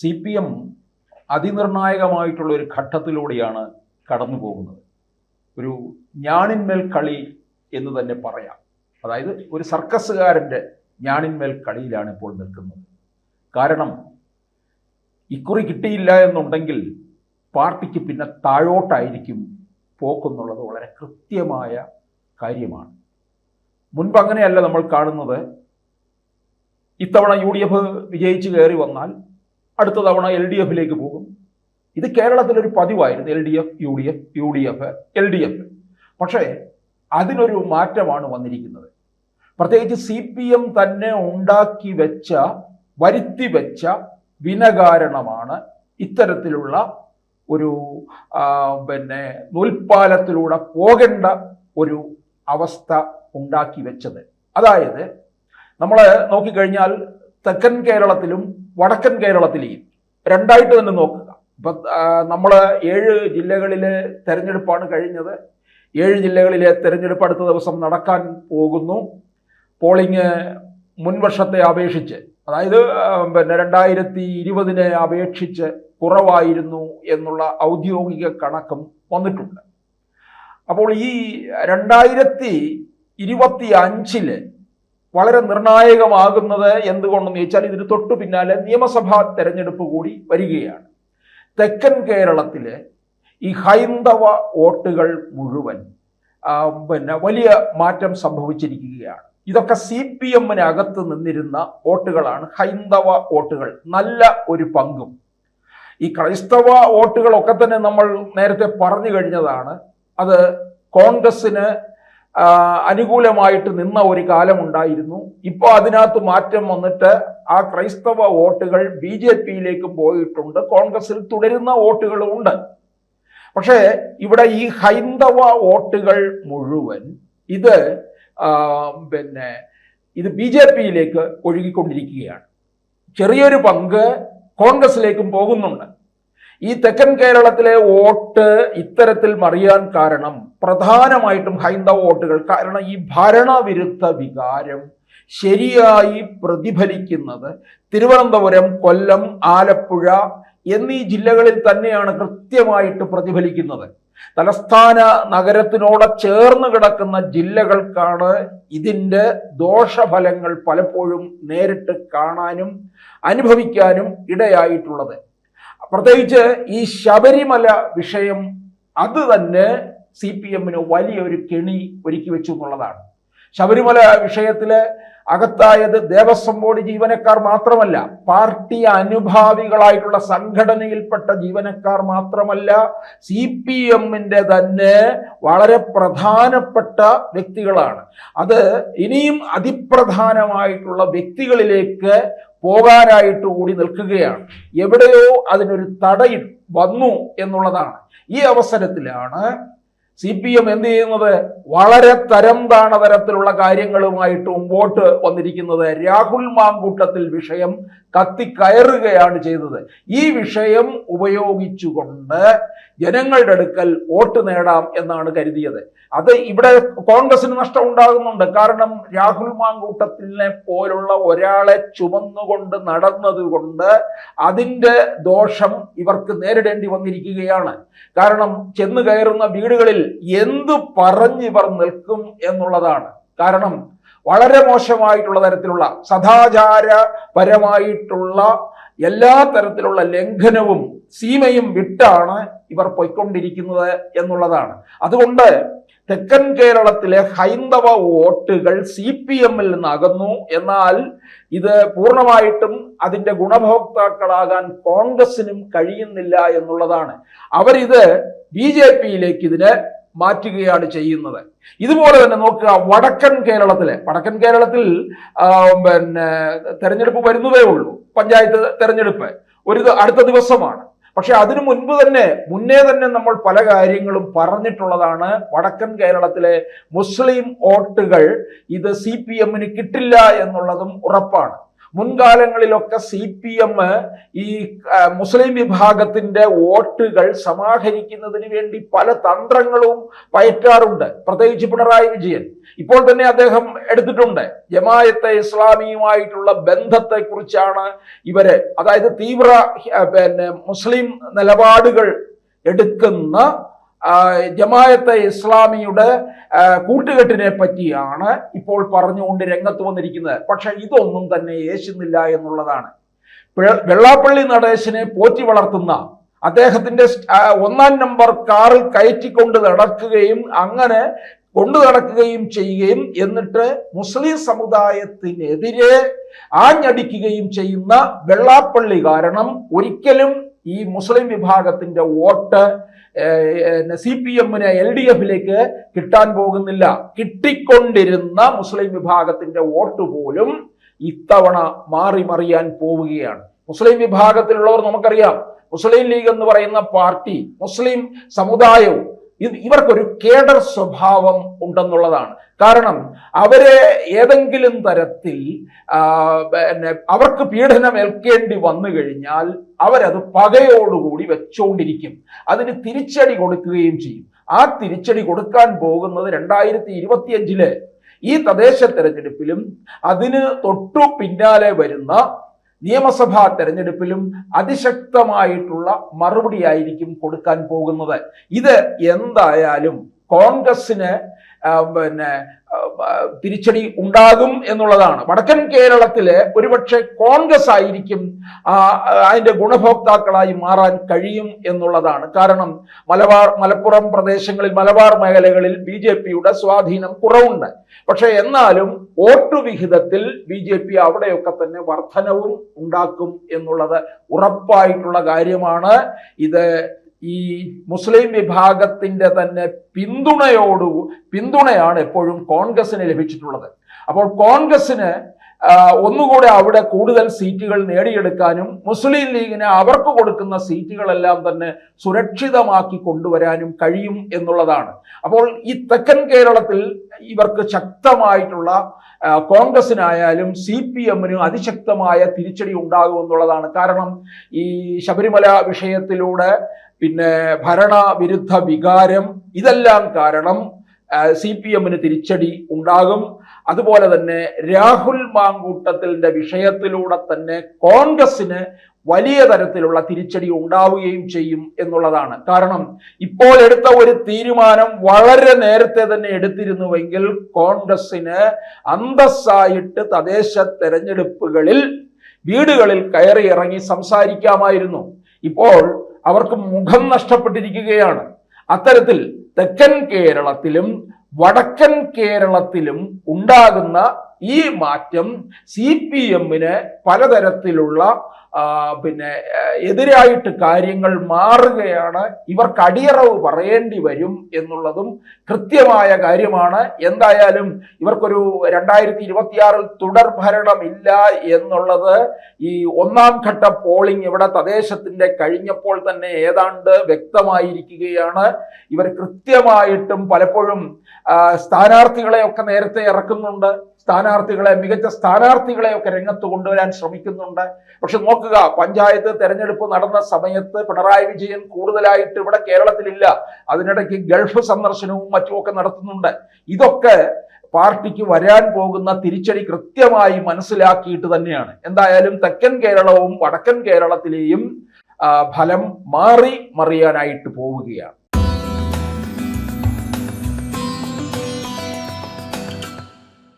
C P M അതിനിർണായകമായിട്ടുള്ള ഒരു ഘട്ടത്തിലൂടെയാണ് കടന്നു പോകുന്നത് ഒരു ഞാണിന്മേൽ കളി എന്ന് തന്നെ പറയാം. അതായത് ഒരു സർക്കസുകാരന്റെ ഞാണിന്മേൽ കളിയിലാണ് ഇപ്പോൾ നിൽക്കുന്നത്. കാരണം ഇക്കുറി കിട്ടിയില്ല എന്നുണ്ടെങ്കിൽ പാർട്ടിക്ക് പിന്നെ താഴോട്ടായിരിക്കും പോക്കെന്നുള്ളത് വളരെ കൃത്യമായ കാര്യമാണ്. മുൻപ് അങ്ങനെയല്ല നമ്മൾ കാണുന്നത്. ഇത്തവണ യു ഡി എഫ് വിജയിച്ച് കയറി വന്നാൽ അടുത്ത തവണ എൽ ഡി എഫിലേക്ക് പോകും. ഇത് കേരളത്തിലൊരു പതിവായിരുന്നു. L D F U D F U D F L D F പക്ഷേ അതിനൊരു മാറ്റമാണ് വന്നിരിക്കുന്നത്. പ്രത്യേകിച്ച് സി പി എം തന്നെ ഉണ്ടാക്കി വെച്ച വരുത്തി വെച്ച വിനകാരണമാണ് ഇത്തരത്തിലുള്ള ഒരു പിന്നെ നൂൽപ്പാലത്തിലൂടെ പോകേണ്ട ഒരു അവസ്ഥ ഉണ്ടാക്കി വെച്ചത്. അതായത് നമ്മൾ നോക്കിക്കഴിഞ്ഞാൽ തെക്കൻ കേരളത്തിലും വടക്കൻ കേരളത്തിലെയും രണ്ടായിട്ട് തന്നെ നോക്കുക. ഇപ്പൊ നമ്മൾ ഏഴ് ജില്ലകളിലെ തെരഞ്ഞെടുപ്പാണ് കഴിഞ്ഞത്. ഏഴ് ജില്ലകളിലെ തെരഞ്ഞെടുപ്പ് അടുത്ത ദിവസം നടക്കാൻ പോകുന്നു. പോളിംഗ് മുൻവർഷത്തെ അപേക്ഷിച്ച് അതായത് പിന്നെ രണ്ടായിരത്തി ഇരുപതിനെ അപേക്ഷിച്ച് കുറവായിരുന്നു എന്നുള്ള ഔദ്യോഗിക കണക്കും വന്നിട്ടുണ്ട്. അപ്പോൾ ഈ രണ്ടായിരത്തി ഇരുപത്തി അഞ്ചിൽ വളരെ നിർണായകമാകുന്നത് എന്തുകൊണ്ടെന്ന് ചോദിച്ചാൽ ഇതിന് തൊട്ടു പിന്നാലെ നിയമസഭാ തെരഞ്ഞെടുപ്പ് കൂടി വരികയാണ്. തെക്കൻ കേരളത്തിലെ ഈ ഹൈന്ദവ വോട്ടുകൾ മുഴുവൻ പിന്നെ വലിയ മാറ്റം സംഭവിച്ചിരിക്കുകയാണ്. ഇതൊക്കെ സി പി എമ്മിനകത്ത് നിന്നിരുന്ന വോട്ടുകളാണ് ഹൈന്ദവ വോട്ടുകൾ. നല്ല ഒരു പങ്കും. ഈ ക്രൈസ്തവ വോട്ടുകളൊക്കെ തന്നെ നമ്മൾ നേരത്തെ പറഞ്ഞു കഴിഞ്ഞതാണ്. അത് കോൺഗ്രസിന് അനുകൂലമായിട്ട് നിന്ന ഒരു കാലമുണ്ടായിരുന്നു ഇപ്പോൾ അതിനകത്ത് മാറ്റം വന്നിട്ട് ആ ക്രൈസ്തവ വോട്ടുകൾ ബി ജെ പിയിലേക്കും പോയിട്ടുണ്ട്. കോൺഗ്രസിൽ തുടരുന്ന വോട്ടുകളും ഉണ്ട്. പക്ഷേ ഇവിടെ ഈ ഹൈന്ദവ വോട്ടുകൾ മുഴുവൻ ഇത് പിന്നെ ഇത് ബി ജെ പിയിലേക്ക് ഒഴുകിക്കൊണ്ടിരിക്കുകയാണ്. ചെറിയൊരു പങ്ക് കോൺഗ്രസിലേക്കും പോകുന്നുണ്ട്. ഈ തെക്കൻ കേരളത്തിലെ വോട്ട് ഇത്തരത്തിൽ മറിയാൻ കാരണം പ്രധാനമായിട്ടും ഹൈന്ദവ വോട്ടുകൾ. കാരണം ഈ ഭരണവിരുദ്ധ വികാരം ശരിയായി പ്രതിഫലിക്കുന്നത് തിരുവനന്തപുരം കൊല്ലം ആലപ്പുഴ എന്നീ ജില്ലകളിൽ തന്നെയാണ് കൃത്യമായിട്ട് പ്രതിഫലിക്കുന്നത്. തലസ്ഥാന നഗരത്തിനോട് ചേർന്ന് കിടക്കുന്ന ജില്ലകൾക്കാണ് ഇതിന്റെ ദോഷഫലങ്ങൾ പലപ്പോഴും നേരിട്ട് കാണാനും അനുഭവിക്കാനും ഇടയായിട്ടുള്ളത്. പ്രത്യേകിച്ച് ഈ ശബരിമല വിഷയം അത് തന്നെ സി പി എമ്മിന് വലിയൊരു കെണി ഒരുക്കി വെച്ചു എന്നുള്ളതാണ്. ശബരിമല വിഷയത്തിൽ അകത്തായത് ദേവസ്വം ബോർഡ് ജീവനക്കാർ മാത്രമല്ല പാർട്ടി അനുഭാവികളായിട്ടുള്ള സംഘടനയിൽപ്പെട്ട ജീവനക്കാർ മാത്രമല്ല സി പി എമ്മിന്റെ തന്നെ വളരെ പ്രധാനപ്പെട്ട വ്യക്തികളാണ്. അത് ഇനിയും അതിപ്രധാനമായിട്ടുള്ള വ്യക്തികളിലേക്ക് പോകാനായിട്ട് കൂടി നിൽക്കുകയാണ്. എവിടെയോ അതിനൊരു തടയിൽ വന്നു എന്നുള്ളതാണ്. ഈ അവസരത്തിലാണ് സി പി എം എന്ത് ചെയ്യുന്നത്? വളരെ തരം താണ തരത്തിലുള്ള കാര്യങ്ങളുമായിട്ട് മുമ്പോട്ട് വന്നിരിക്കുന്നത്. രാഹുൽ മാങ്കൂട്ടത്തിൽ വിഷയം കത്തിക്കയറുകയാണ് ചെയ്തത്. ഈ വിഷയം ഉപയോഗിച്ചുകൊണ്ട് ജനങ്ങളുടെ അടുക്കൽ വോട്ട് നേടാം എന്നാണ് കരുതിയത്. അത് ഇവിടെ കോൺഗ്രസിന് നഷ്ടം ഉണ്ടാകുന്നുണ്ട് കാരണം രാഹുൽ മാങ്കൂട്ടത്തിനെ പോലുള്ള ഒരാളെ ചുമന്നുകൊണ്ട് നടന്നതുകൊണ്ട് അതിന്റെ ദോഷം ഇവർക്ക് നേരിടേണ്ടി വന്നിരിക്കുകയാണ്. കാരണം ചെന്ന് കയറുന്ന വീടുകളിൽ എന്തു പറഞ്ഞിവർ നിൽക്കും എന്നുള്ളതാണ്. കാരണം വളരെ മോശമായിട്ടുള്ള തരത്തിലുള്ള സദാചാരപരമായിട്ടുള്ള എല്ലാ തരത്തിലുള്ള ലംഘനവും സീമയും വിട്ടാണ് ഇവർ പൊയ്ക്കൊണ്ടിരിക്കുന്നത് എന്നുള്ളതാണ്. അതുകൊണ്ട് തെക്കൻ കേരളത്തിലെ ഹൈന്ദവ വോട്ടുകൾ സി പി എമ്മിൽ നിന്ന് അകന്നു. എന്നാൽ ഇത് പൂർണമായിട്ടും അതിന്റെ ഗുണഭോക്താക്കളാകാൻ കോൺഗ്രസിനും കഴിയുന്നില്ല എന്നുള്ളതാണ്. അവരിത് ബി ജെ പിയിലേക്ക് ഇതിനെ മാറ്റുകയാണ് ചെയ്യുന്നത്. ഇതുപോലെ തന്നെ നോക്കുക വടക്കൻ കേരളത്തിലെ വടക്കൻ കേരളത്തിൽ പിന്നെ തെരഞ്ഞെടുപ്പ് വരുന്നതേ ഉള്ളൂ. പഞ്ചായത്ത് തെരഞ്ഞെടുപ്പ് ഒരു അടുത്ത ദിവസമാണ്. പക്ഷെ അതിനു മുൻപ് തന്നെ മുന്നേ തന്നെ നമ്മൾ പല കാര്യങ്ങളും പറഞ്ഞിട്ടുള്ളതാണ് വടക്കൻ കേരളത്തിലെ മുസ്ലിം വോട്ടുകൾ ഇത് സി പി എമ്മിന് കിട്ടില്ല എന്നുള്ളതും ഉറപ്പാണ്. മുൻകാലങ്ങളിലൊക്കെ സി പി എം ഈ മുസ്ലിം വിഭാഗത്തിന്റെ വോട്ടുകൾ സമാഹരിക്കുന്നതിന് വേണ്ടി പല തന്ത്രങ്ങളും പയറ്റാറുണ്ട്. പ്രത്യേകിച്ച് പിണറായി വിജയൻ. ഇപ്പോൾ തന്നെ അദ്ദേഹം എടുത്തിട്ടുണ്ട്. ജമായത്തെ ഇസ്ലാമിയുമായിട്ടുള്ള ബന്ധത്തെ കുറിച്ചാണ് ഇവർ അതായത് തീവ്ര പിന്നെ മുസ്ലിം നിലപാടുകൾ എടുക്കുന്ന ജമായത്തെ ഇസ്ലാമിയുടെ കൂട്ടുകെട്ടിനെ പറ്റിയാണ് ഇപ്പോൾ പറഞ്ഞുകൊണ്ട് രംഗത്ത് വന്നിരിക്കുന്നത്. പക്ഷെ ഇതൊന്നും തന്നെ യേശുന്നില്ല എന്നുള്ളതാണ്. വെള്ളാപ്പള്ളി നടേശനെ പോറ്റി വളർത്തുന്ന അദ്ദേഹത്തിന്റെ ഒന്നാം നമ്പർ കാറിൽ കയറ്റിക്കൊണ്ട് നടക്കുകയും അങ്ങനെ കൊണ്ടു നടക്കുകയും ചെയ്യുകയും എന്നിട്ട് മുസ്ലിം സമുദായത്തിനെതിരെ ആഞ്ഞടിക്കുകയും ചെയ്യുന്ന വെള്ളാപ്പള്ളി കാരണം ഒരിക്കലും ഈ മുസ്ലിം വിഭാഗത്തിന്റെ വോട്ട് സി പി എമ്മിന് എൽ ഡി എഫിലേക്ക് കിട്ടാൻ പോകുന്നില്ല. കിട്ടിക്കൊണ്ടിരുന്ന മുസ്ലിം വിഭാഗത്തിന്റെ വോട്ട് പോലും ഇത്തവണ മാറി മറിയാൻ പോവുകയാണ്. മുസ്ലിം വിഭാഗത്തിലുള്ളവർ നമുക്കറിയാം മുസ്ലിം ലീഗ് എന്ന് പറയുന്ന പാർട്ടി മുസ്ലിം സമുദായവും ഇവർക്കൊരു കേഡർ സ്വഭാവം ഉണ്ടെന്നുള്ളതാണ്. കാരണം അവരെ ഏതെങ്കിലും തരത്തിൽ പിന്നെ അവർക്ക് പീഡനം ഏൽക്കേണ്ടി വന്നു കഴിഞ്ഞാൽ അവരത് പകയോടുകൂടി വെച്ചുകൊണ്ടിരിക്കും അതിന് തിരിച്ചടി കൊടുക്കുകയും ചെയ്യും. ആ തിരിച്ചടി കൊടുക്കാൻ പോകുന്നത് രണ്ടായിരത്തി ഇരുപത്തിയഞ്ചിൽ ഈ തദ്ദേശ തെരഞ്ഞെടുപ്പിലും അതിന് തൊട്ടു പിന്നാലെ വരുന്ന നിയമസഭാ തെരഞ്ഞെടുപ്പിലും അതിശക്തമായിട്ടുള്ള മറുപടിയായിരിക്കും കൊടുക്കാൻ പോകുന്നത്. ഇത് എന്തായാലും കോൺഗ്രസിന് പിന്നെ തിരിച്ചടി ഉണ്ടാകും എന്നുള്ളതാണ്. വടക്കൻ കേരളത്തിലെ ഒരുപക്ഷെ കോൺഗ്രസ് ആയിരിക്കും അതിന്റെ ഗുണഭോക്താക്കളായി മാറാൻ കഴിയും എന്നുള്ളതാണ്. കാരണം മലബാർ മലപ്പുറം പ്രദേശങ്ങളിൽ മലബാർ മേഖലകളിൽ ബി ജെ പിയുടെ സ്വാധീനം കുറവുണ്ട്. പക്ഷെ എന്നാലും വോട്ട് വിഹിതത്തിൽ ബി ജെ പി അവിടെയൊക്കെ തന്നെ വർധനവും ഉണ്ടാക്കും എന്നുള്ളത് ഉറപ്പായിട്ടുള്ള കാര്യമാണ്. ഇത് ഈ മുസ്ലിം വിഭാഗത്തിന്റെ തന്നെ പിന്തുണയോടു പിന്തുണയാണ് എപ്പോഴും കോൺഗ്രസിന് ലഭിച്ചിട്ടുള്ളത്. അപ്പോൾ കോൺഗ്രസിന് ഒന്നുകൂടെ അവിടെ കൂടുതൽ സീറ്റുകൾ നേടിയെടുക്കാനും മുസ്ലിം ലീഗിന് അവർക്ക് കൊടുക്കുന്ന സീറ്റുകളെല്ലാം തന്നെ സുരക്ഷിതമാക്കി കൊണ്ടുവരാനും കഴിയും എന്നുള്ളതാണ്. അപ്പോൾ ഈ തെക്കൻ കേരളത്തിൽ ഇവർക്ക് ശക്തമായിട്ടുള്ള കോൺഗ്രസിനായാലും സി പി എമ്മിനും അതിശക്തമായ തിരിച്ചടി ഉണ്ടാകുമെന്നുള്ളതാണ് കാരണം ഈ ശബരിമല വിഷയത്തിലൂടെ പിന്നെ ഭരണവിരുദ്ധ വികാരം ഇതെല്ലാം കാരണം സി പി എമ്മിന് തിരിച്ചടി ഉണ്ടാകും. അതുപോലെ തന്നെ രാഹുൽ മാങ്കൂട്ടത്തിന്റെ വിഷയത്തിലൂടെ തന്നെ കോൺഗ്രസിന് വലിയ തരത്തിലുള്ള തിരിച്ചടി ഉണ്ടാവുകയും ചെയ്യും എന്നുള്ളതാണ്. കാരണം ഇപ്പോൾ എടുത്ത ഒരു തീരുമാനം വളരെ നേരത്തെ തന്നെ എടുത്തിരുന്നുവെങ്കിൽ കോൺഗ്രസിന് അന്തസ്സായിട്ട് തദ്ദേശ തെരഞ്ഞെടുപ്പുകളിൽ വീടുകളിൽ കയറി ഇറങ്ങി സംസാരിക്കാമായിരുന്നു. ഇപ്പോൾ അവർക്ക് മുഖം നഷ്ടപ്പെട്ടിരിക്കുകയാണ്. അത്തരത്തിൽ തെക്കൻ കേരളത്തിലും വടക്കൻ കേരളത്തിലും ഉണ്ടാകുന്ന ഈ മാറ്റം സി പി എമ്മിന് പലതരത്തിലുള്ള പിന്നെ എതിരായിട്ട് കാര്യങ്ങൾ മാറുകയാണ്. ഇവർക്ക് അടിയറവ് പറയേണ്ടി വരും എന്നുള്ളതും കൃത്യമായ കാര്യമാണ്. എന്തായാലും ഇവർക്കൊരു രണ്ടായിരത്തി ഇരുപത്തിയാറിൽ തുടർ ഭരണമില്ല എന്നുള്ളത് ഈ ഒന്നാം ഘട്ട പോളിംഗ് ഇവിടെ തദ്ദേശത്തിന്റെ കഴിഞ്ഞപ്പോൾ തന്നെ ഏതാണ്ട് വ്യക്തമായിരിക്കുകയാണ്. ഇവർ കൃത്യമായിട്ടും പലപ്പോഴും സ്ഥാനാർത്ഥികളെയൊക്കെ നേരത്തെ ഇറക്കുന്നുണ്ട്. സ്ഥാനാർത്ഥികളെ മികച്ച സ്ഥാനാർത്ഥികളെ ഒക്കെ രംഗത്ത് കൊണ്ടുവരാൻ ശ്രമിക്കുന്നുണ്ട്. പക്ഷെ നോക്കുക പഞ്ചായത്ത് തെരഞ്ഞെടുപ്പ് നടന്ന സമയത്ത് പിണറായി വിജയൻ കൂടുതലായിട്ട് ഇവിടെ കേരളത്തിലില്ല. അതിനിടയ്ക്ക് ഗൾഫ് സന്ദർശനവും മറ്റുമൊക്കെ നടത്തുന്നുണ്ട്. ഇതൊക്കെ പാർട്ടിക്ക് വരാൻ പോകുന്ന തിരിച്ചടി കൃത്യമായി മനസ്സിലാക്കിയിട്ട് തന്നെയാണ്. എന്തായാലും തെക്കൻ കേരളവും വടക്കൻ കേരളത്തിലെയും ഫലം മാറി മറിയാനായിട്ട് പോവുകയാണ്.